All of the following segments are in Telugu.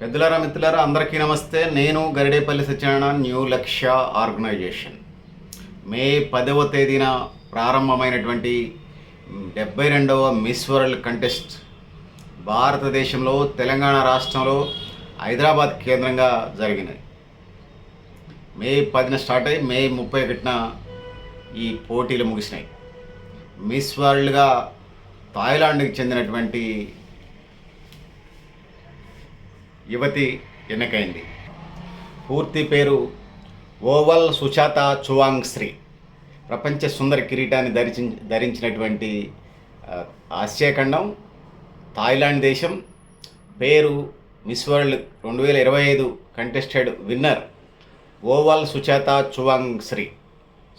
పెద్దలారా మిత్రులారా అందరికీ నమస్తే. నేను Garidepalli Satyanarayana new Lakshya organisation. May పదవ తేదీన ప్రారంభమైనటువంటి డెబ్బై రెండవ మిస్ వరల్డ్ కంటెస్ట్ భారతదేశంలో తెలంగాణ రాష్ట్రంలో హైదరాబాద్ కేంద్రంగా జరిగినది. మే పదిన స్టార్ట్ అయ్యి మే ముప్పై ఒకటిన ఈ పోటీలు ముగిసినాయి. మిస్ వరల్డ్గా థాయిలాండ్కి చెందినటువంటి యువతి ఎన్నికైంది? పూర్తి పేరు ఓవల్ సుచాత చువాంగ్ శ్రీ ప్రపంచ సుందర కిరీటాన్ని ధరించి ధరించినటువంటి ఆసియాఖండం థాయిలాండ్ దేశం. పేరు మిస్ వరల్డ్ రెండు వేల ఇరవై ఐదు contested winner Opal Suchata Chuangsri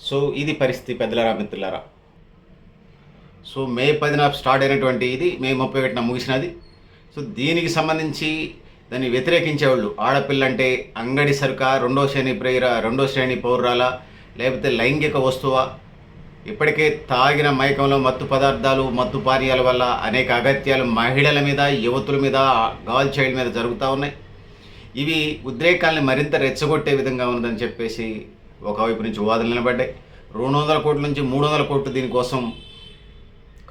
so ఇది పరిస్థితి పెద్దలారా మిత్రులారా? సో మే పదిన స్టార్ట్ అయినటువంటి ఇది మే ముప్పై ఒకటిన ముగిసినది. సో దీనికి సంబంధించి దాన్ని వ్యతిరేకించేవాళ్ళు. ఆడపిల్ల అంటే అంగడి సరుక రెండో శ్రేణి ప్రేర రెండో శ్రేణి పౌరురాల లేకపోతే లైంగిక వస్తువా? ఇప్పటికే తాగిన మైకంలో మత్తు పదార్థాలు మత్తు పానీయాల వల్ల అనేక అగత్యాలు మహిళల మీద యువతుల మీద గర్ల్ చైల్డ్ మీద జరుగుతూ ఉన్నాయి. ఇవి ఉద్రేకాల్ని మరింత రెచ్చగొట్టే విధంగా ఉందని చెప్పేసి ఒకవైపు నుంచి వాదనలు నిలబడ్డాయి. రెండు వందల కోట్ల నుంచి మూడు వందల కోట్లు దీనికోసం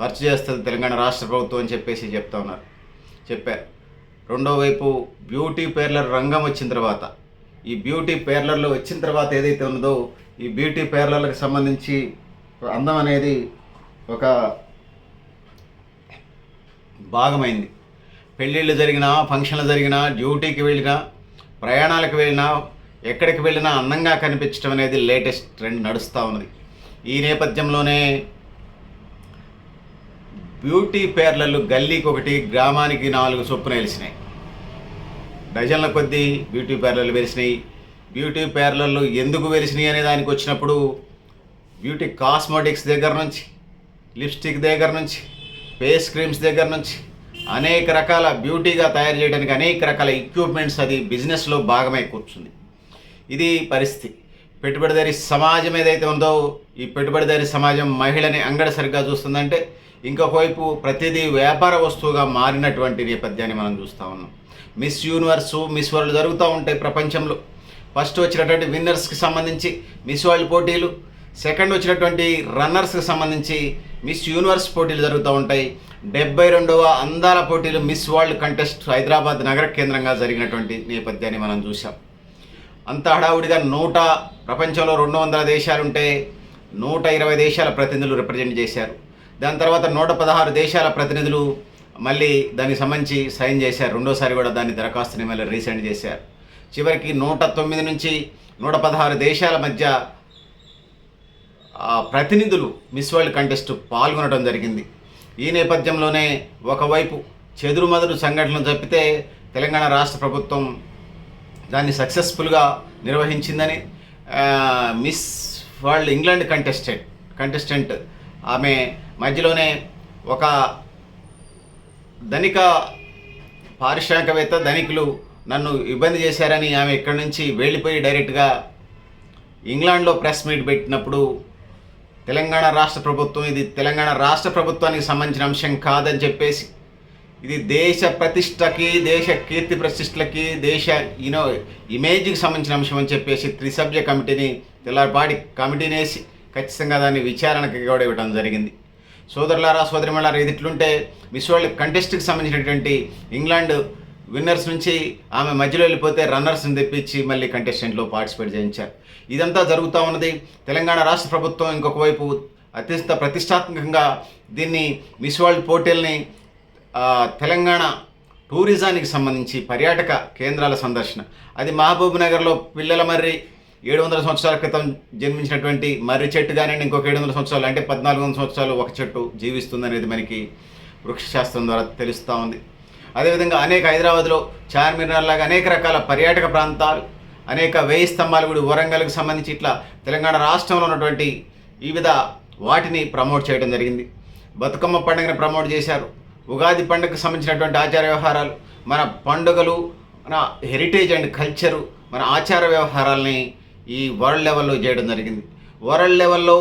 ఖర్చు చేస్తుంది తెలంగాణ రాష్ట్ర ప్రభుత్వం అని చెప్పేసి చెప్తా ఉన్నారు. చెప్పారు రెండో వైపు బ్యూటీ పేర్లర్ రంగం వచ్చిన తర్వాత ఈ బ్యూటీ పేర్లర్లు వచ్చిన తర్వాత ఏదైతే ఉన్నదో ఈ బ్యూటీ పేర్లర్లకు సంబంధించి అందం అనేది ఒక భాగమైంది. పెళ్ళిళ్ళు జరిగినా ఫంక్షన్లు జరిగినా డ్యూటీకి వెళ్ళినా ప్రయాణాలకు వెళ్ళినా ఎక్కడికి వెళ్ళినా అందంగా కనిపించడం అనేది లేటెస్ట్ ట్రెండ్ నడుస్తూ ఉన్నది. ఈ నేపథ్యంలోనే బ్యూటీ పేర్లలు గల్లీకి ఒకటి గ్రామానికి నాలుగు చొప్పున వెలిసినాయి డజన్ల కొద్దీ బ్యూటీ పార్లర్లు వెలిసినాయి. బ్యూటీ పార్లర్లు ఎందుకు వెలిసినాయి అనే దానికి వచ్చినప్పుడు బ్యూటీ కాస్మెటిక్స్ దగ్గర నుంచి లిప్స్టిక్ దగ్గర నుంచి ఫేస్ క్రీమ్స్ దగ్గర నుంచి అనేక రకాల బ్యూటీగా తయారు చేయడానికి అనేక రకాల ఎక్విప్మెంట్స్ అది బిజినెస్లో భాగమై కూర్చుంది. ఇది పరిస్థితి. పెట్టుబడిదారి సమాజం ఏదైతే ఉందో ఈ పెట్టుబడిదారి సమాజం మహిళని అంగడి సరిగ్గా చూస్తుందంటే ఇంకొక వైపు ప్రతిదీ వ్యాపార వస్తువుగా మారినటువంటి నేపథ్యాన్ని మనం చూస్తూ ఉన్నాం. మిస్ యూనివర్సు మిస్ వరల్డ్ జరుగుతూ ఉంటాయి ప్రపంచంలో. ఫస్ట్ వచ్చినటువంటి విన్నర్స్కి సంబంధించి మిస్ వరల్డ్ పోటీలు. సెకండ్ వచ్చినటువంటి రన్నర్స్కి సంబంధించి మిస్ యూనివర్స్ పోటీలు జరుగుతూ ఉంటాయి. డెబ్బై రెండవ అందాల పోటీలు మిస్ వరల్డ్ కంటెస్ట్ హైదరాబాద్ నగర కేంద్రంగా జరిగినటువంటి నేపథ్యాన్ని మనం చూసాం అంత హడావుడిగా నూట ప్రపంచంలో రెండు వందల దేశాలుంటే నూట ఇరవై దేశాల ప్రతినిధులు రిప్రజెంట్ చేశారు. దాని తర్వాత నూట పదహారు దేశాల ప్రతినిధులు మళ్ళీ దానికి సంబంధించి సైన్ చేశారు. రెండోసారి కూడా దాన్ని దరఖాస్తుని మళ్ళీ రీసెండ్ చేశారు. చివరికి నూట తొమ్మిది నుంచి నూట పదహారు దేశాల మధ్య ప్రతినిధులు మిస్ వరల్డ్ కంటెస్ట్ పాల్గొనడం జరిగింది. ఈ నేపథ్యంలోనే ఒకవైపు చెదురుమదురు సంఘటనలు తప్పితే తెలంగాణ రాష్ట్ర ప్రభుత్వం దాన్ని సక్సెస్ఫుల్గా నిర్వహించిందని Miss World England contestant contestant ఆమె మధ్యలోనే ఒక ధనిక పారిశ్రామికవేత్త ధనికులు నన్ను ఇబ్బంది చేశారని ఆమె ఇక్కడి నుంచి వెళ్ళిపోయి డైరెక్ట్గా ఇంగ్లాండ్లో ప్రెస్ మీట్ పెట్టినప్పుడు తెలంగాణ రాష్ట్ర ప్రభుత్వం ఇది తెలంగాణ రాష్ట్ర ప్రభుత్వానికి సంబంధించిన అంశం కాదని చెప్పేసి ఇది దేశ ప్రతిష్టకి దేశ కీర్తి ప్రతిష్టలకి దేశ యూనో ఇమేజ్కి సంబంధించిన అంశం అని చెప్పేసి త్రిసభ్య కమిటీని తెల్లారిపాటి కమిటీని వేసి ఖచ్చితంగా దాన్ని విచారణకి కూడా ఇవ్వడం జరిగింది. సోదరులారా సోదరిమలారా ఇది ఇట్లుంటే మిస్ వరల్డ్ కంటెస్ట్కి సంబంధించినటువంటి ఇంగ్లాండ్ విన్నర్స్ నుంచి ఆమె మధ్యలో వెళ్ళిపోతే రన్నర్స్ని తెప్పించి మళ్ళీ కంటెస్టెంట్లో పార్టిసిపేట్ చేయించారు. ఇదంతా జరుగుతూ ఉన్నది. తెలంగాణ రాష్ట్ర ప్రభుత్వం ఇంకొక వైపు అత్యంత ప్రతిష్టాత్మకంగా దీన్ని మిస్ వరల్డ్ పోటీల్ని తెలంగాణ టూరిజానికి సంబంధించి పర్యాటక కేంద్రాల సందర్శన. అది మహబూబ్ నగర్లో పిల్లల మర్రి ఏడు వందల సంవత్సరాల క్రితం జన్మించినటువంటి మర్రి చెట్టు కానివ్వండి ఇంకొక ఏడు వందల సంవత్సరాలు అంటే పద్నాలుగు వందల సంవత్సరాలు ఒక చెట్టు జీవిస్తుంది అనేది మనకి వృక్షశాస్త్రం ద్వారా తెలుస్తూ ఉంది. అదేవిధంగా అనేక హైదరాబాద్లో చార్మినార్ లాగా అనేక రకాల పర్యాటక ప్రాంతాలు అనేక వేయి స్తంభాలు కూడా వరంగల్కి సంబంధించి ఇట్లా తెలంగాణ రాష్ట్రంలో ఉన్నటువంటి వివిధ వాటిని ప్రమోట్ చేయడం జరిగింది. బతుకమ్మ పండుగను ప్రమోట్ చేశారు. ఉగాది పండుగకు సంబంధించినటువంటి ఆచార వ్యవహారాలు మన పండుగలు మన హెరిటేజ్ అండ్ కల్చరు మన ఆచార వ్యవహారాలని ఈ వరల్డ్ లెవెల్లో చేయడం జరిగింది. వరల్డ్ లెవెల్లో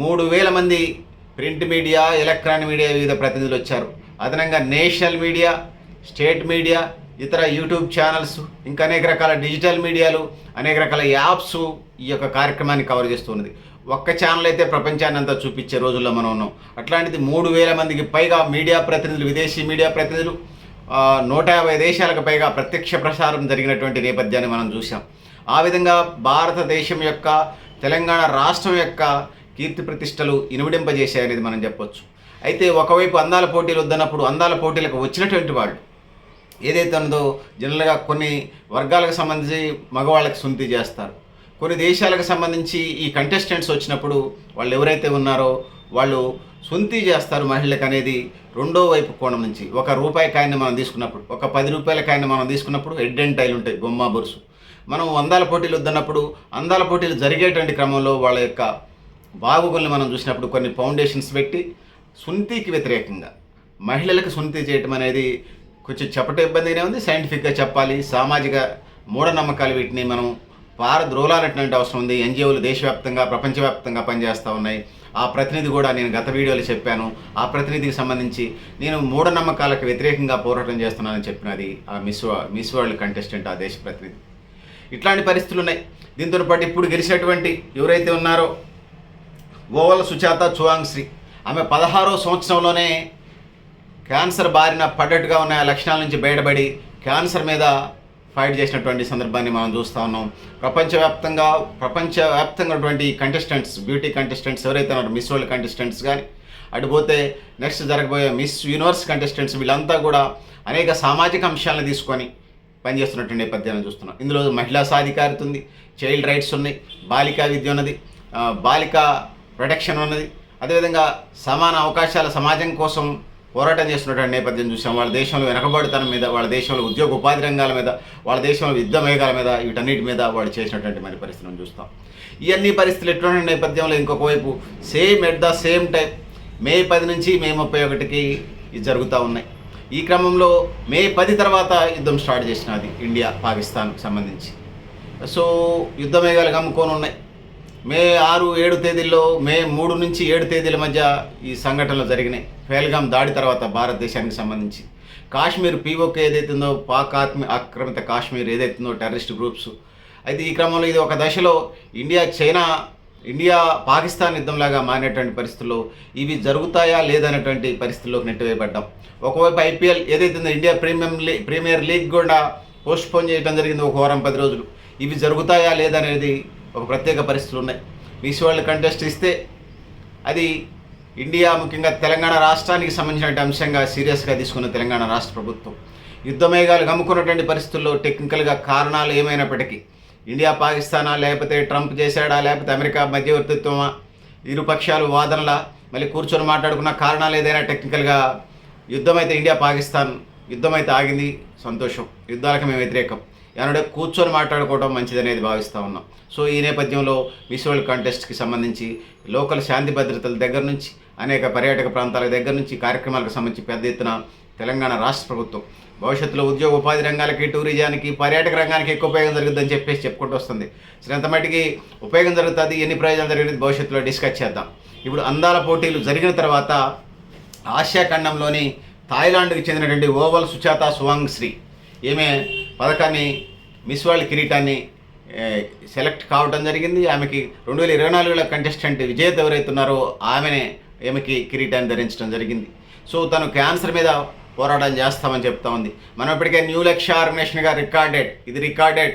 మూడు వేల మంది ప్రింట్ మీడియా ఎలక్ట్రానిక్ మీడియా వివిధ ప్రతినిధులు వచ్చారు. అదనంగా నేషనల్ మీడియా స్టేట్ మీడియా ఇతర యూట్యూబ్ ఛానల్స్ ఇంకా అనేక రకాల డిజిటల్ మీడియాలు అనేక రకాల యాప్స్ ఈ యొక్క కార్యక్రమాన్ని కవర్ చేస్తున్నది ఒక్క ఛానల్ అయితే ప్రపంచాన్ని అంతా చూపించే రోజుల్లో మనం ఉన్నాం. అట్లాంటిది మూడు వేల మందికి పైగా మీడియా ప్రతినిధులు విదేశీ మీడియా ప్రతినిధులు నూట యాభై దేశాలకు పైగా ప్రత్యక్ష ప్రసారం జరిగినటువంటి నేపథ్యాన్ని మనం చూసాం ఆ విధంగా భారతదేశం యొక్క తెలంగాణ రాష్ట్రం యొక్క కీర్తి ప్రతిష్టలు ఇనుమడింపజేశాయనేది మనం చెప్పొచ్చు. అయితే ఒకవైపు అందాల పోటీలు వద్దన్నప్పుడు అందాల పోటీలకు వచ్చినటువంటి వాళ్ళు ఏదైతే ఉందో జనరల్గా కొన్ని వర్గాలకు సంబంధించి మగవాళ్ళకి సుంతి చేస్తారు. కొన్ని దేశాలకు సంబంధించి ఈ కంటెస్టెంట్స్ వచ్చినప్పుడు వాళ్ళు ఎవరైతే ఉన్నారో వాళ్ళు సొంతి చేస్తారు మహిళలకు అనేది రెండో వైపు కోణం నుంచి. ఒక రూపాయి కాయని మనం తీసుకున్నప్పుడు ఒక పది రూపాయల కాయని మనం తీసుకున్నప్పుడు హెడ్ అండ్ టైల్ ఉంటాయి బొమ్మ బొరుసు. మనం అందాల పోటీలు వద్దన్నప్పుడు అందాల పోటీలు జరిగేటువంటి క్రమంలో వాళ్ళ యొక్క బాగోగుల్ని మనం చూసినప్పుడు కొన్ని ఫౌండేషన్స్ పెట్టి సున్తికి వ్యతిరేకంగా మహిళలకు సున్తి చేయటం అనేది కొంచెం చెప్పటం ఇబ్బందిగానే ఉంది. సైంటిఫిక్గా చెప్పాలి సామాజిక మూఢనమ్మకాలు వీటిని మనం పారద్రోలాలటువంటి అవసరం ఉంది. ఎన్జిఓలు దేశవ్యాప్తంగా ప్రపంచవ్యాప్తంగా పనిచేస్తూ ఉన్నాయి. ఆ ప్రతినిధి కూడా నేను గత వీడియోలో చెప్పాను. ఆ ప్రతినిధికి సంబంధించి నేను మూఢనమ్మకాలకు వ్యతిరేకంగా పోరాటం చేస్తున్నానని చెప్పినది ఆ మిస్ మిస్ వరల్డ్ కంటెస్టెంట్ ఆ దేశ ప్రతినిధి. ఇట్లాంటి పరిస్థితులు ఉన్నాయి. దీంతో పాటు ఇప్పుడు గెలిచినటువంటి ఎవరైతే ఉన్నారో ఓవల్ సుచాత చువాంగ్శ్రీ ఆమె పదహారో సంవత్సరంలోనే క్యాన్సర్ బారిన పడ్డట్టుగా ఉన్న ఆ లక్షణాల నుంచి బయటపడి క్యాన్సర్ మీద ఫైట్ చేసినటువంటి సందర్భాన్ని మనం చూస్తూ ఉన్నాం. ప్రపంచవ్యాప్తంగా ప్రపంచవ్యాప్తంగా ఉన్నటువంటి కంటెస్టెంట్స్ బ్యూటీ కంటెస్టెంట్స్ ఎవరైతే ఉన్నారో మిస్ వరల్డ్ కంటెస్టెంట్స్ కానీ అటుపోతే నెక్స్ట్ జరగబోయే మిస్ యూనివర్స్ కంటెస్టెంట్స్ వీళ్ళంతా కూడా అనేక సామాజిక అంశాలను తీసుకొని పనిచేస్తున్నటువంటి నేపథ్యాన్ని చూస్తున్నాం. ఇందులో మహిళా సాధికారిత ఉంది చైల్డ్ రైట్స్ ఉన్నాయి బాలికా విద్య ఉన్నది బాలికా ప్రొటెక్షన్ ఉన్నది. అదేవిధంగా సమాన అవకాశాల సమాజం కోసం పోరాటం చేస్తున్నటువంటి నేపథ్యం చూసాం. వాళ్ళ దేశంలో వెనకబడితనం మీద వాళ్ళ దేశంలో ఉద్యోగ ఉపాధి రంగాల మీద వాళ్ళ దేశంలో యుద్ధ మేఘాల మీద వీటన్నిటి మీద వాళ్ళు చేసినటువంటి మరి పరిస్థితులను చూస్తాం. ఇవన్నీ పరిస్థితులు ఎటువంటి నేపథ్యంలో ఇంకొక వైపు same at the same time May పది నుంచి మే ముప్పై ఒకటికి ఇది జరుగుతూ ఉన్నాయి. ఈ క్రమంలో మే పది తర్వాత యుద్ధం స్టార్ట్ చేసినది ఇండియా పాకిస్తాన్కి సంబంధించి. సో యుద్ధ మేఘాలు కమ్ముకొని ఉన్నాయి మే ఆరు ఏడు తేదీల్లో మే మూడు నుంచి ఏడు తేదీల మధ్య ఈ సంఘటనలు జరిగినాయి. ఫెహల్గాం దాడి తర్వాత భారతదేశానికి సంబంధించి. కాశ్మీర్ పీఓకే ఏదైతుందో పాక్ ఆత్మ ఆక్రమిత కాశ్మీర్ ఏదైతుందో టెర్రరిస్ట్ గ్రూప్స్. అయితే ఈ క్రమంలో ఇది ఒక దశలో ఇండియా చైనా ఇండియా పాకిస్తాన్ యుద్ధంలాగా మారినటువంటి పరిస్థితుల్లో ఇవి జరుగుతాయా లేదనేటువంటి పరిస్థితుల్లోకి నెట్టివేయబడ్డాం. ఒకవైపు ఐపీఎల్ ఏదైతే ఉందో India premium le premier league కూడా పోస్ట్ పోన్ చేయడం జరిగింది ఒక వారం పది రోజులు. ఇవి జరుగుతాయా లేదనేది ఒక ప్రత్యేక పరిస్థితులు ఉన్నాయి. మిస్ వరల్డ్ కంటెస్ట్ ఇస్తే అది ఇండియా ముఖ్యంగా తెలంగాణ రాష్ట్రానికి సంబంధించిన అంశంగా సీరియస్గా తీసుకున్న తెలంగాణ రాష్ట్ర ప్రభుత్వం. యుద్ధమేఘాలు గమ్ముకున్నటువంటి పరిస్థితుల్లో టెక్నికల్గా కారణాలు ఏమైనప్పటికీ ఇండియా పాకిస్తానా లేకపోతే ట్రంప్ చేశాడా లేకపోతే అమెరికా మధ్యవర్తిత్వమా? ఇరుపక్షాలు వాదనలా. మళ్ళీ కూర్చొని మాట్లాడుకున్న కారణాలు ఏదైనా టెక్నికల్గా యుద్ధం అయితే ఇండియా పాకిస్తాన్ యుద్ధం అయితే ఆగింది సంతోషం. యుద్ధాలకు మేము వ్యతిరేకం. ఏమంటే కూర్చొని మాట్లాడుకోవడం మంచిదనేది భావిస్తూ ఉన్నాం. సో ఈ నేపథ్యంలో మిస్ వరల్డ్ కాంటెస్ట్కి సంబంధించి లోకల్ శాంతి భద్రతల దగ్గర నుంచి అనేక పర్యాటక ప్రాంతాల దగ్గర నుంచి కార్యక్రమాలకు సంబంధించి పెద్ద ఎత్తున తెలంగాణ రాష్ట్ర ప్రభుత్వం భవిష్యత్తులో ఉద్యోగ ఉపాధి రంగాలకి టూరిజానికి పర్యాటక రంగానికి ఎక్కువ ఉపయోగం జరుగుతుందని చెప్పేసి చెప్పుకుంటూ వస్తుంది. సరే ఎంతమటికి ఉపయోగం జరుగుతుంది ఎన్ని ప్రయోజనాలు జరిగినది భవిష్యత్తులో డిస్కస్ చేద్దాం. ఇప్పుడు అందాల పోటీలు జరిగిన తర్వాత ఆసియా ఖండంలోని థాయిలాండ్కి చెందినటువంటి ఓవల్ సుచాత సువాంగ్ శ్రీ ఈమె పథకాన్ని మిస్ వరల్డ్ కిరీటాన్ని సెలెక్ట్ కావడం జరిగింది. ఆమెకి రెండు వేల ఇరవై నాలుగులో కంటెస్టెంట్ విజేత ఎవరైతున్నారో ఆమెనే ఈమెకి కిరీటాన్ని ధరించడం జరిగింది. సో తను క్యాన్సర్ మీద పోరాటం చేస్తామని చెప్తా ఉంది. మనం ఇప్పటికే న్యూ లక్ష్య ఆర్గనైజేషన్గా రికార్డెడ్ ఇది రికార్డెడ్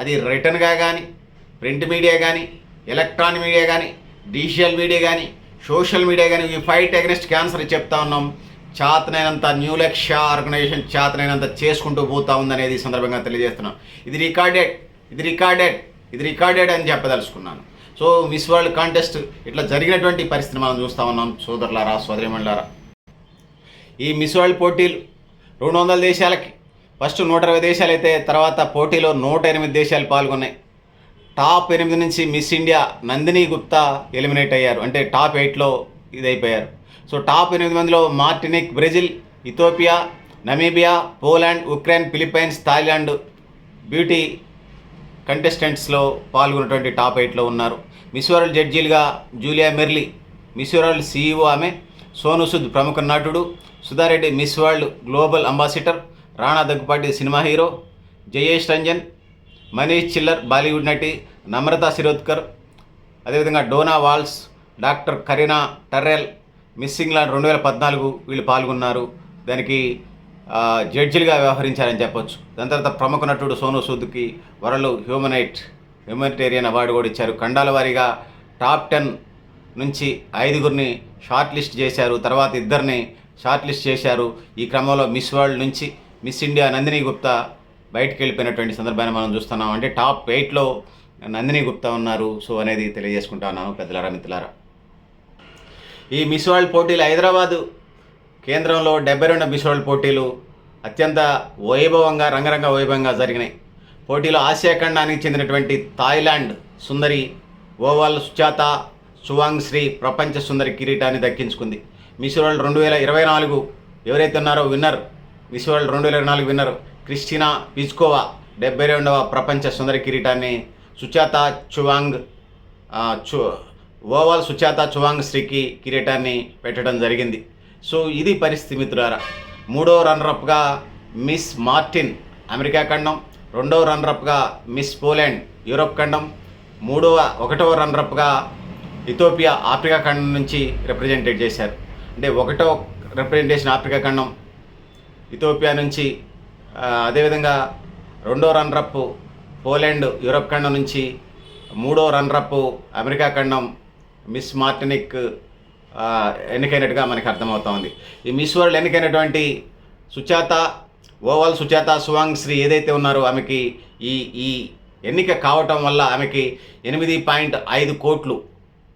అది రిటర్న్గా కానీ ప్రింట్ మీడియా కానీ ఎలక్ట్రానిక్ మీడియా కానీ డిజిటల్ మీడియా కానీ సోషల్ మీడియా కానీ ఈ ఫైట్ అగెన్స్ట్ క్యాన్సర్ చెప్తా ఉన్నాం. చేతనైనంత న్యూ లక్ష్య ఆర్గనైజేషన్ చేతనైనంత చేసుకుంటూ పోతా ఉందనేది ఈ సందర్భంగా తెలియజేస్తున్నాం. ఇది రికార్డెడ్ ఇది రికార్డెడ్ ఇది రికార్డెడ్ అని చెప్పదలుచుకున్నాను. సో మిస్ వరల్డ్ కాంటెస్ట్ ఇట్లా జరిగినటువంటి పరిస్థితి మనం చూస్తూ ఉన్నాం. సోదరులారా సోదరిమణులారా. ఈ మిస్ వరల్డ్ పోటీలు రెండు వందల దేశాలకి. ఫస్ట్ నూట ఇరవై దేశాలు అయితే తర్వాత పోటీలో నూట ఎనిమిది దేశాలు పాల్గొన్నాయి. టాప్ ఎనిమిది నుంచి Miss India Nandini Gupta eliminate అయ్యారు. అంటే టాప్ ఎయిట్లో ఇది అయిపోయారు సో టాప్ ఎనిమిది మందిలో Martinique Brazil Ethiopia Namibia Poland Ukraine Philippines Thailand beauty కంటెస్టెంట్స్లో పాల్గొన్నటువంటి టాప్ ఎయిట్లో ఉన్నారు. Miss world జడ్జీలుగా Julia merely miss world CEO ఆమె సోను సుద్ ప్రముఖ నటుడు Sudha Reddy miss world global ambassador Rana Daggubati cinema hero Jayesh Ranjan Manish చిల్లర్ బాలీవుడ్ నటి నమ్రత శిరోద్కర్ అదేవిధంగా Donna walls doctor Kareena టర్రెల్ miss England రెండు వేల పద్నాలుగు వీళ్ళు పాల్గొన్నారు. దానికి జడ్జిలుగా వ్యవహరించారని చెప్పొచ్చు. దాని తర్వాత ప్రముఖ నటుడు సోను సూద్కి వరల్డ్ హ్యూమనైట్ హ్యూమనిటేరియన్ అవార్డు కూడా ఇచ్చారు. ఖండాల వారీగా టాప్ టెన్ నుంచి ఐదుగురిని షార్ట్ లిస్ట్ చేశారు తర్వాత ఇద్దరిని షార్ట్ లిస్ట్ చేశారు. ఈ క్రమంలో మిస్ వరల్డ్ నుంచి మిస్ ఇండియా నందిని గుప్తా బయటికి వెళ్ళిపోయినటువంటి సందర్భాన్ని మనం చూస్తున్నాం. అంటే టాప్ ఎయిట్లో నందిని గుప్తా ఉన్నారు. సో అనేది తెలియజేసుకుంటా ఉన్నాను పెద్దలారా మిత్రులారా. ఈ మిస్ వరల్డ్ పోటీలు హైదరాబాదు కేంద్రంలో డెబ్బై రెండు మిస్ వరల్డ్ పోటీలు అత్యంత వైభవంగా రంగరంగ వైభవంగా జరిగినాయి. పోటీలో ఆసియా ఖండానికి చెందినటువంటి థాయిలాండ్ సుందరి ఓవల్ సుజాత సువాంగ్ శ్రీ ప్రపంచ సుందరి కిరీటాన్ని దక్కించుకుంది. మిస్ వరల్డ్ రెండు వేల ఇరవై నాలుగు ఎవరైతే ఉన్నారో విన్నర్ మిస్ వరల్డ్ రెండు వేల ఇరవై నాలుగు విన్నర్ క్రిస్టినా పిజ్కోవా డెబ్బై రెండవ ప్రపంచ సుందరి కిరీటాన్ని సుచాత చువాంగ్ చు ఓవల్ సుచాత చువాంగ్ శ్రీకి కిరీటాన్ని పెట్టడం జరిగింది. సో ఇది పరిస్థితి మిత్రులారా. మూడో రన్నరప్గా మిస్ మార్టిన్ అమెరికా ఖండం రెండవ రన్నరప్గా మిస్ పోలాండ్ యూరోప్ ఖండం మూడవ ఒకటవ రన్నరప్గా ఇథోపియా ఆఫ్రికా ఖండం నుంచి రిప్రజెంటేట్ చేశారు. అంటే ఒకటో రిప్రజెంటేషన్ ఆఫ్రికా ఖండం ఇథోపియా నుంచి అదేవిధంగా రెండో రన్రప్ పోలాండ్ యూరప్ ఖండం నుంచి మూడో రన్రప్ అమెరికా ఖండం మిస్ మార్టినిక్ ఎన్నికైనట్టుగా మనకి అర్థమవుతా ఉంది. ఈ మిస్ వరల్డ్ ఎన్నికైనటువంటి సుచాత ఓవల్ సుచాత సువాంగ్ శ్రీ ఏదైతే ఉన్నారో ఆమెకి ఈ ఈ ఎన్నిక కావటం వల్ల ఆమెకి ఎనిమిది పాయింట్ ఐదు కోట్లు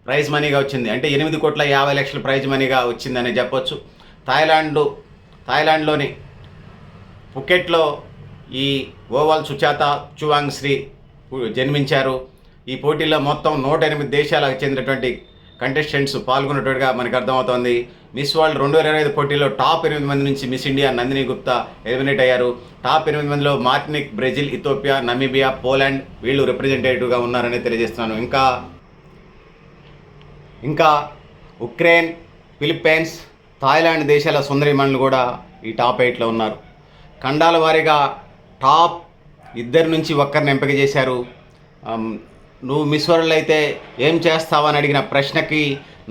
ప్రైజ్ మనీగా వచ్చింది. అంటే ఎనిమిది కోట్ల యాభై లక్షల ప్రైజ్ మనీగా వచ్చిందని చెప్పొచ్చు. థాయిలాండ్ థాయిలాండ్లోని పుకెట్లో ఈ ఓవల్ సుచాత చువాంగ్ శ్రీ జన్మించారు. ఈ పోటీలో మొత్తం నూట ఎనిమిది దేశాలకు చెందినటువంటి కంటెస్టెంట్స్ పాల్గొన్నట్టుగా మనకు అర్థమవుతోంది. మిస్ వరల్డ్ రెండు వేల ఇరవై ఐదు పోటీలో టాప్ ఎనిమిది మంది నుంచి Miss India Nandini Gupta eliminate అయ్యారు. టాప్ ఎనిమిది మందిలో Martinique Brazil Ethiopia Namibia Poland వీళ్ళు రిప్రజెంటేటివ్గా ఉన్నారని తెలియజేస్తున్నాను. ఇంకా ఇంకా ఉక్రెయిన్ ఫిలిప్పైన్స్ థాయిలాండ్ దేశాల సుందరిమణులు కూడా ఈ టాప్ ఎయిట్లో ఉన్నారు. ఖండాల వారీగా టాప్ ఇద్దరి నుంచి ఒక్కరిని ఎంపిక చేశారు. నువ్వు మిస్ వరల్డ్ అయితే ఏం చేస్తావని అడిగిన ప్రశ్నకి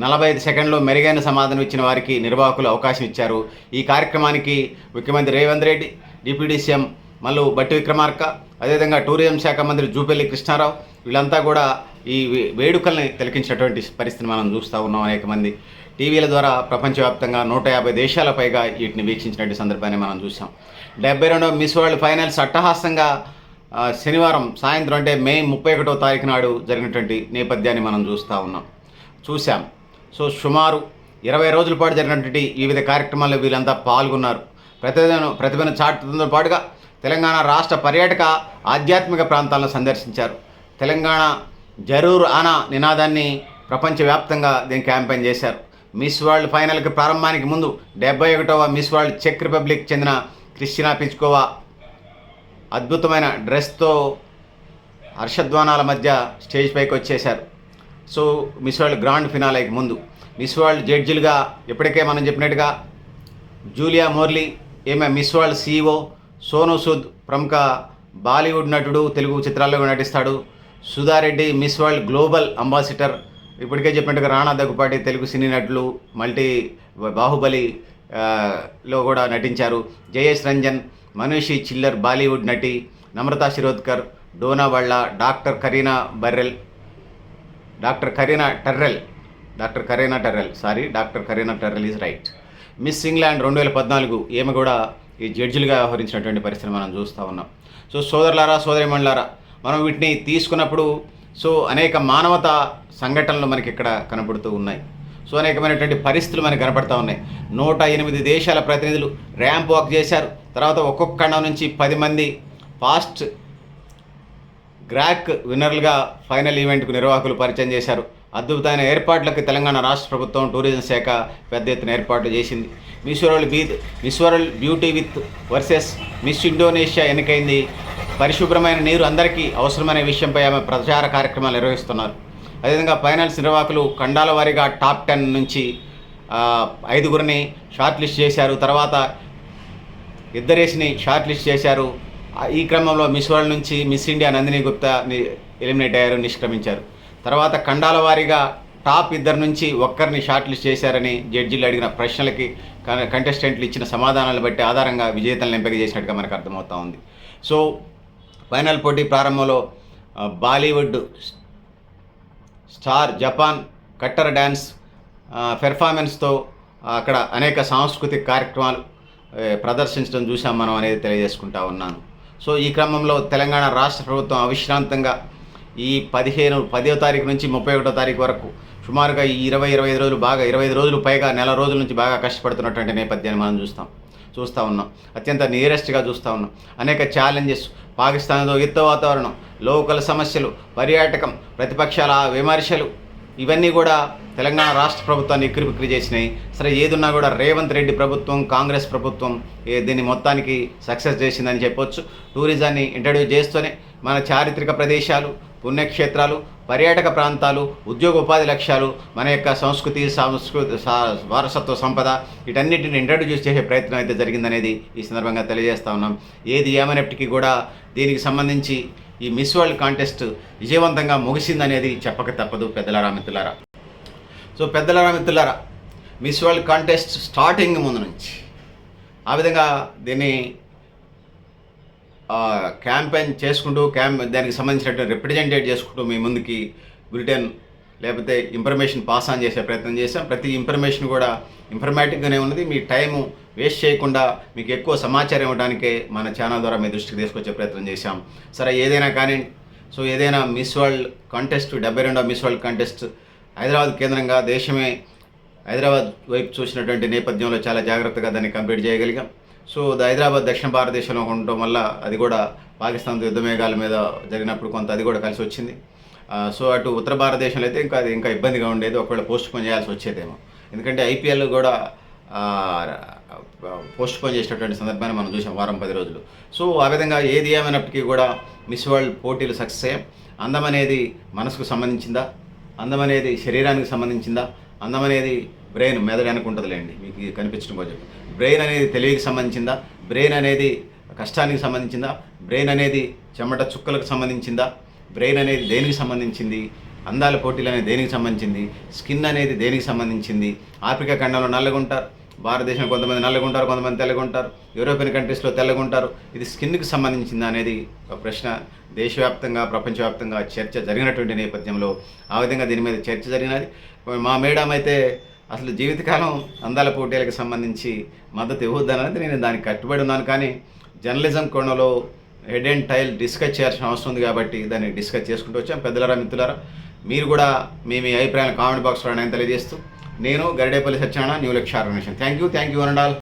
నలభై ఐదు సెకండ్లో మెరుగైన సమాధానం ఇచ్చిన వారికి నిర్వాహకులు అవకాశం ఇచ్చారు. ఈ కార్యక్రమానికి ముఖ్యమంత్రి రేవంత్ రెడ్డి డిప్యూటీ సీఎం మల్లు బట్టి విక్రమార్క అదేవిధంగా టూరిజం శాఖ మంత్రి జూపల్లి కృష్ణారావు వీళ్ళంతా కూడా ఈ వే- వేడుకల్ని తిలకించినటువంటి పరిస్థితిని మనం చూస్తూ ఉన్నాం అనేక మంది. టీవీల ద్వారా ప్రపంచవ్యాప్తంగా నూట యాభై దేశాల పైగా వీటిని వీక్షించినటువంటి సందర్భాన్ని మనం చూసాం డెబ్బై రెండవ మిస్ వరల్డ్ ఫైనల్స్ అట్టహాసంగా శనివారం సాయంత్రం అంటే మే ముప్పై ఒకటో తారీఖు నాడు జరిగినటువంటి నేపథ్యాన్ని మనం చూస్తూ ఉన్నాం. చూసాం సో సుమారు ఇరవై రోజుల పాటు జరిగినటువంటి వివిధ కార్యక్రమాల్లో వీళ్ళంతా పాల్గొన్నారు. ప్రతిభను ప్రతిభను చాటుతో పాటుగా తెలంగాణ రాష్ట్ర పర్యాటక ఆధ్యాత్మిక ప్రాంతాలను సందర్శించారు. తెలంగాణ జరూర్ ఆనా నినాదాన్ని ప్రపంచవ్యాప్తంగా దీన్ని క్యాంపెయిన్ చేశారు. మిస్ వరల్డ్ ఫైనల్కి ప్రారంభానికి ముందు డెబ్బై ఒకటవ మిస్ వరల్డ్ చెక్ రిపబ్లిక్ చెందిన క్రిస్టినా పిచ్కోవా అద్భుతమైన డ్రెస్తో హర్షధ్వానాల మధ్య స్టేజ్ పైకి వచ్చేశారు. సో మిస్ వరల్డ్ గ్రాండ్ ఫినాలేకి ముందు. మిస్ వరల్డ్ జడ్జిలుగా ఇప్పటికే మనం చెప్పినట్టుగా జూలియా మోర్లీ ఏమే miss world CEO Sonu Sood ప్రముఖ బాలీవుడ్ నటుడు తెలుగు చిత్రాల్లో నటిస్తాడు. Sudha Reddy miss world global ambassador. ఇప్పటికే చెప్పినట్టుగా రాణా దగ్గుపాటి తెలుగు సినీ నటులు మల్టీ బాహుబలి లో కూడా నటించారు. జయేష్ రంజన్ మనీషి చిల్లర్ బాలీవుడ్ నటి Namrata Shirodkar Donna Walsh doctor Karina Burrell doctor Karina Tyrrell doctor Karina Tyrrell sorry doctor Karina Tyrrell is right. Miss England రెండు వేల పద్నాలుగు ఈమె కూడా ఈ జడ్జిలుగా వ్యవహరించినటువంటి పరిస్థితిని మనం చూస్తూ ఉన్నాం. సో సోదరులారా సోదరిమణులారా మనం వీటిని తీసుకున్నప్పుడు సో అనేక మానవత సంఘటనలు మనకి ఇక్కడ కనబడుతూ ఉన్నాయి. సో అనేకమైనటువంటి పరిస్థితులు మనకి కనపడతా ఉన్నాయి. నూట ఎనిమిది దేశాల ప్రతినిధులు ర్యాంప్ వాక్ చేశారు. తర్వాత ఒక్కొక్క ఖండం నుంచి పది మంది ఫాస్ట్ గ్రాక్ విన్నర్లుగా ఫైనల్ ఈవెంట్కు నిర్వాహకులు పరిచయం చేశారు. అద్భుతమైన ఏర్పాట్లకు తెలంగాణ రాష్ట్ర ప్రభుత్వం టూరిజం శాఖ పెద్ద ఎత్తున ఏర్పాట్లు చేసింది. Miss world be Miss World beauty with versus Miss Indonesia ఎన్నికైంది. పరిశుభ్రమైన నీరు అందరికీ అవసరమైన విషయంపై ఆమె ప్రచార కార్యక్రమాలు నిర్వహిస్తున్నారు. అదేవిధంగా ఫైనల్స్ నిర్వాహకులు ఖండాల వారీగా టాప్ టెన్ నుంచి ఐదుగురిని షార్ట్ లిస్ట్ చేశారు. తర్వాత ఇద్దరేసిని షార్ట్ లిస్ట్ చేశారు. ఈ క్రమంలో మిస్ వరల్డ్ నుంచి Miss India Nandini Gupta eliminate అయ్యారు నిష్క్రమించారు. తర్వాత ఖండాల వారీగా టాప్ ఇద్దరు నుంచి ఒక్కరిని షార్ట్ లిస్ట్ చేశారని జడ్జీలు అడిగిన ప్రశ్నలకి కంటెస్టెంట్లు ఇచ్చిన సమాధానాలు బట్టి ఆధారంగా విజేతలను ఎంపిక చేసినట్టుగా మనకు అర్థమవుతా ఉంది. సో ఫైనల్ పోటీ ప్రారంభంలో Bollywood star Ishaan Khatter dance పెర్ఫార్మెన్స్తో అక్కడ అనేక సాంస్కృతిక కార్యక్రమాలు ప్రదర్శించడం చూసాం మనం అనేది తెలియజేసుకుంటా ఉన్నాను. సో ఈ క్రమంలో తెలంగాణ రాష్ట్ర ప్రభుత్వం అవిశ్రాంతంగా ఈ పదిహేను పదో తారీఖు నుంచి ముప్పై ఒకటో తారీఖు వరకు. సుమారుగా ఈ ఇరవై ఇరవై ఐదు రోజులు బాగా ఇరవై ఐదు రోజులు పైగా నెల రోజుల నుంచి బాగా కష్టపడుతున్నటువంటి నేపథ్యాన్ని మనం చూస్తాం. చూస్తూ ఉన్నాం. అత్యంత నియరెస్ట్గా చూస్తూ ఉన్నాం. అనేక ఛాలెంజెస్ పాకిస్తాన్తో యుద్ధ వాతావరణం లోకల్ సమస్యలు పర్యాటకం ప్రతిపక్షాల విమర్శలు ఇవన్నీ కూడా తెలంగాణ రాష్ట్ర ప్రభుత్వాన్ని ఇక్కిరి బిక్కిరి చేసినాయి. సరే ఏదున్నా కూడా రేవంత్ రెడ్డి ప్రభుత్వం కాంగ్రెస్ ప్రభుత్వం ఏ- దీన్ని మొత్తానికి సక్సెస్ చేసిందని చెప్పొచ్చు. టూరిజాన్ని ఇంట్రడ్యూస్ చేస్తూనే మన చారిత్రక ప్రదేశాలు పుణ్యక్షేత్రాలు పర్యాటక ప్రాంతాలు ఉద్యోగ ఉపాధి లక్ష్యాలు మన యొక్క సంస్కృతి సంస్కృతి సా- వారసత్వ సంపద వీటన్నిటిని ఇంట్రడ్యూస్ చేసే ప్రయత్నం అయితే జరిగిందనేది ఈ సందర్భంగా తెలియజేస్తా ఉన్నాం. ఏది ఏమైనప్పటికీ కూడా దీనికి సంబంధించి ఈ మిస్ వరల్డ్ కాంటెస్ట్ విజయవంతంగా ముగిసిందనేది చెప్పక తప్పదు పెద్దల మిత్రులారా. సో పెద్దల మిత్రులారా మిస్ వరల్డ్ కాంటెస్ట్ స్టార్టింగ్ ముందు నుంచి ఆ విధంగా దీన్ని క్యాంపెయిన్ చేసుకుంటూ క్యాంప్ దానికి సంబంధించినటువంటి రిప్రజెంటేట్ చేసుకుంటూ మీ ముందుకి బులెటిన్ లేకపోతే ఇన్ఫర్మేషన్ పాస్ ఆన్ చేసే ప్రయత్నం చేసాం ప్రతి ఇన్ఫర్మేషన్ కూడా ఇన్ఫర్మేటివ్గానే ఉన్నది. మీ టైము వేస్ట్ చేయకుండా మీకు ఎక్కువ సమాచారం ఇవ్వడానికే మన ఛానల్ ద్వారా మీ దృష్టికి తీసుకొచ్చే ప్రయత్నం చేశాం. సరే ఏదైనా కానీ సో ఏదైనా మిస్ వరల్డ్ కాంటెస్ట్ డెబ్బై రెండవ మిస్ వరల్డ్ కాంటెస్ట్ హైదరాబాద్ కేంద్రంగా దేశమే హైదరాబాద్ వైపు చూసినటువంటి నేపథ్యంలో చాలా జాగ్రత్తగా దాన్ని కంప్లీట్ చేయగలిగాం. సో ద- హైదరాబాద్ దక్షిణ భారతదేశంలో ఉండటం వల్ల అది కూడా పాకిస్తాన్తో యుద్ధమేఘాల మీద జరిగినప్పుడు కొంత అది కూడా కలిసి వచ్చింది. సో అటు ఉత్తర భారతదేశంలో అయితే ఇంకా అది ఇంకా ఇబ్బందిగా ఉండేది. ఒకవేళ పోస్ట్ పోన్ చేయాల్సి వచ్చేదేమో. ఎందుకంటే ఐపీఎల్ కూడా పోస్ట్ పోన్ చేసినటువంటి సందర్భాన్ని మనం చూసాం వారం పది రోజులు. సో ఆ విధంగా ఏది ఏమైనప్పటికీ కూడా మిస్ వరల్డ్ పోటీలు సక్సెస్ అయ్యాం అందం అనేది మనసుకు సంబంధించిందా? అందం అనేది శరీరానికి సంబంధించిందా? అందం అనేది బ్రెయిన్ మెదడు ఉంటుందిలేండి. మీకు కనిపించడం కొంచెం బ్రెయిన్ అనేది తెలివికి సంబంధించిందా? బ్రెయిన్ అనేది కష్టానికి సంబంధించిందా? బ్రెయిన్ అనేది చెమట చుక్కలకు సంబంధించిందా? బ్రెయిన్ అనేది దేనికి సంబంధించింది? అందాల పోటీలు అనేది దేనికి సంబంధించింది? స్కిన్ అనేది దేనికి సంబంధించింది? ఆఫ్రికా ఖండంలో నల్లగుంటారు భారతదేశంలో కొంతమంది నల్లగుంటారు కొంతమంది తెల్లగుంటారు యూరోపియన్ కంట్రీస్లో తెల్లగుంటారు. ఇది స్కిన్కి సంబంధించిందా అనేది ఒక ప్రశ్న. దేశవ్యాప్తంగా ప్రపంచవ్యాప్తంగా చర్చ జరిగినటువంటి నేపథ్యంలో ఆ విధంగా దీని మీద చర్చ జరిగినది. మా మేడం అయితే అసలు జీవితకాలం అందాల పోటీలకు సంబంధించి మద్దతు ఇవ్వద్దన్నది నేను దానికి కట్టుబడి ఉన్నాను. కానీ జర్నలిజం కోణంలో హెడ్ అండ్ టైల్ డిస్కస్ చేయాల్సిన అవసరం ఉంది కాబట్టి దాన్ని డిస్కస్ చేసుకుంటూ వచ్చాం. పెద్దలారా మిత్రులారా మీరు కూడా మీ మీ అభిప్రాయాలు కామెంట్ బాక్స్లో నేను తెలియజేస్తూ నేను Garidepalli Satyanarayana new lecture organisation. Thank you thank you అనండాల్